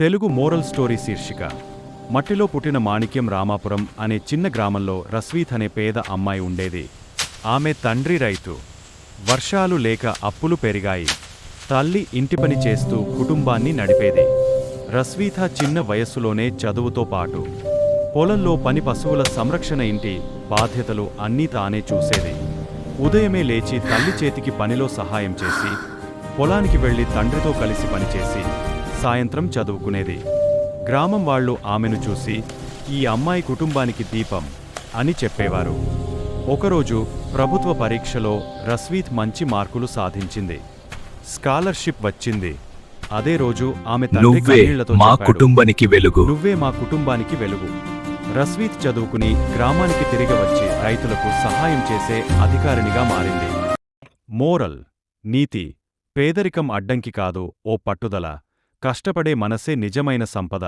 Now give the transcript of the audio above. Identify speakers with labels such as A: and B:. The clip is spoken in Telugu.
A: తెలుగు మోరల్ స్టోరీ శీర్షిక. మట్టిలో పుట్టిన మాణిక్యం రామాపురం అనే చిన్న గ్రామంలో రస్వీత్ అనే పేద అమ్మాయి ఉండేది. ఆమె తండ్రి రైతు. వర్షాలు లేక అప్పులు పెరిగాయి. తల్లి ఇంటి పని చేస్తూ కుటుంబాన్ని నడిపేది. రస్వీత చిన్న వయస్సులోనే చదువుతో పాటు. పొలంలో పని పశువుల సంరక్షణ ఇంటి బాధ్యతలు అన్నీ తానే చూసేది. ఉదయమే లేచి తల్లి చేతికి పనిలో సహాయం చేసి పొలానికి వెళ్ళి తండ్రితో కలిసి పనిచేసి సాయంత్రం చదువుకునేది. గ్రామం వాళ్ళు ఆమెను చూసి ఈ అమ్మాయి కుటుంబానికి దీపం అని చెప్పేవారు. ఒకరోజు ప్రభుత్వ పరీక్షలో రస్వీత్ మంచి మార్కులు సాధించింది. స్కాలర్షిప్ వచ్చింది. అదే రోజు ఆమె
B: నువ్వే మా కుటుంబానికి వెలుగు.
A: నువ్వే మా కుటుంబానికి వెలుగు. రస్వీత్ చదువుకుని గ్రామానికి తిరిగి వచ్చి రైతులకు సహాయం చేసే అధికారినిగా మారింది. మోరల్ నీతి పేదరికం అడ్డంకి కాదు ఓ పట్టుదల. కష్టపడే మనసే నిజమైన సంపద.